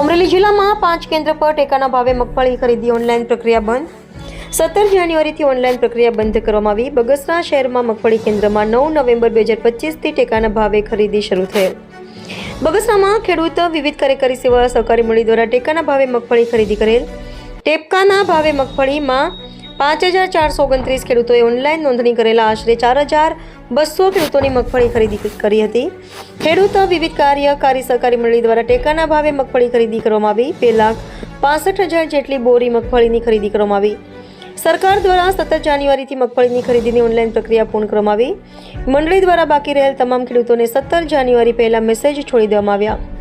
અમરેલી જિલ્લામાં પાંચ કેન્દ્ર પર ટેકાના ભાવે મગફળી ખરીદી ઓનલાઈન પ્રક્રિયા બંધ. સત્તર જાન્યુઆરીથી ઓનલાઈન પ્રક્રિયા બંધ કરવામાં આવી. બગસરા શહેરમાં મગફળી કેન્દ્રમાં નવ નવેમ્બર બે હજાર પચીસથી ટેકાના ભાવે ખરીદી શરૂ થયેલ. બગસરામાં ખેડૂત વિવિધ કાર્યકારી સેવા સહકારી મંડળી દ્વારા ટેકાના ભાવે મગફળી ખરીદી કરેલ. ટેપકાના ભાવે મગફળીમાં પાંચ હજાર ચારસો ઓગણત્રીસ ખેડૂતોએ ઓનલાઈન નોંધણી કરેલા આશરે ચાર હજાર બસો ખેડૂતોની મગફળી ખરીદી કરી હતી. ખેડૂત વિવિધ કાર્યકારી સહકારી મંડળી દ્વારા ટેકાના ભાવે મગફળી ખરીદી કરવામાં આવી. બે લાખ પાસઠ હજાર જેટલી બોરી મગફળીની ખરીદી કરવામાં આવી. સરકાર દ્વારા સત્તર જાન્યુઆરીથી મગફળીની ખરીદીની ઓનલાઈન પ્રક્રિયા પૂર્ણ કરવામાં આવી. મંડળી દ્વારા બાકી રહેલ તમામ ખેડૂતોને સત્તર જાન્યુઆરી પહેલા મેસેજ છોડી દેવામાં આવ્યા.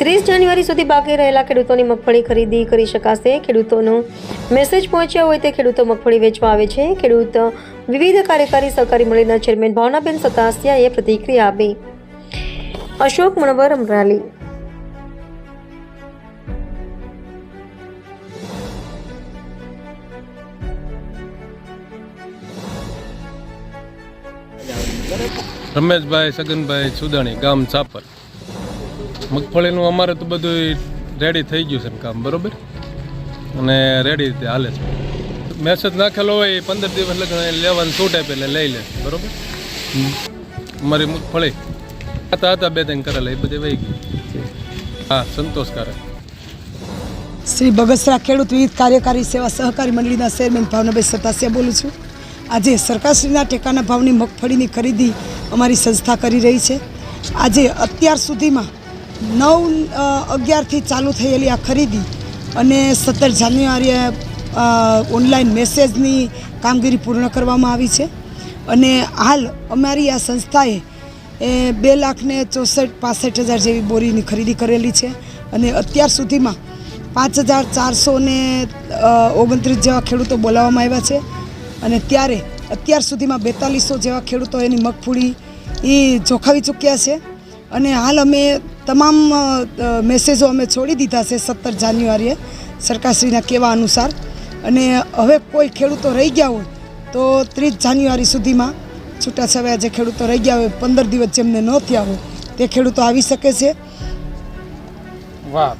ત્રીસ જાન્યુઆરી સુધી બાકી રહેલા ખેડૂતોની મગફળી ખરીદી કરી શકાશે. ખેડૂતોનો મેસેજ પહોંચ્યા હોય તે ખેડૂતો મગફળી વેચવા આવે છે. ખેડૂત વિવિધ કાર્યકારી સહકારી મંડળીના ચેરમેન ભાવનાબેન સતાસિયાએ પ્રતિક્રિયા આપી. અશોક મણવર, અમરાલી. રમેશભાઈ, સગનભાઈ સુદાણી, ગામ સાપર. મગફળીનું અમારે તો બધું રેડી થઈ ગયું છે કામ, બરોબર? અને રેડી રીતે હાલે છે. મેસેજ નાખેલો હોય એ પંદર દિવસ લગ્ન લેવાનું છૂટે એટલે લઈ લે, બરાબર? અમારી મગફળી. હતા હતા બે ત્રણ કરેલા, એ બધી વહી ગઈ. હા, સંતોષકારક. શ્રી બગસરા ખેડૂત વિવિધ કાર્યકારી સેવા સહકારી મંડળીના ચેરમેન ભાવનાભાઈ સતાસિયા બોલું છું. આજે સરકારશ્રીના ટેકાના ભાવની મગફળીની ખરીદી અમારી સંસ્થા કરી રહી છે. આજે અત્યાર સુધીમાં નવ અગિયારથી ચાલુ થયેલી આ ખરીદી અને સત્તર જાન્યુઆરીએ ઓનલાઈન મેસેજની કામગીરી પૂર્ણ કરવામાં આવી છે. અને હાલ અમારી આ સંસ્થાએ, એ બે લાખને ચોસઠ, પાસઠ હજાર જેવી બોરીની ખરીદી કરેલી છે અને અત્યાર સુધીમાં પાંચ હજાર ચારસો ને ઓગણત્રીસ જેવા ખેડૂતો બોલાવવામાં આવ્યા છે. અને ત્યારે અત્યાર સુધીમાં બેતાલીસો જેવા ખેડૂતો એની મગફળી એ જોખાવી ચૂક્યા છે. અને હાલ અમે તમામ મેસેજો અમે છોડી દીધા છે સત્તર જાન્યુઆરીએ સરકારશ્રીના કહેવા અનુસાર. અને હવે કોઈ ખેડૂતો રહી ગયા હોય તો ત્રીસ જાન્યુઆરી સુધીમાં છૂટાછવાયા જે ખેડૂતો રહી ગયા હોય, પંદર દિવસ જેમને ન થયા હોય, તે ખેડૂતો આવી શકે છે. વાહ.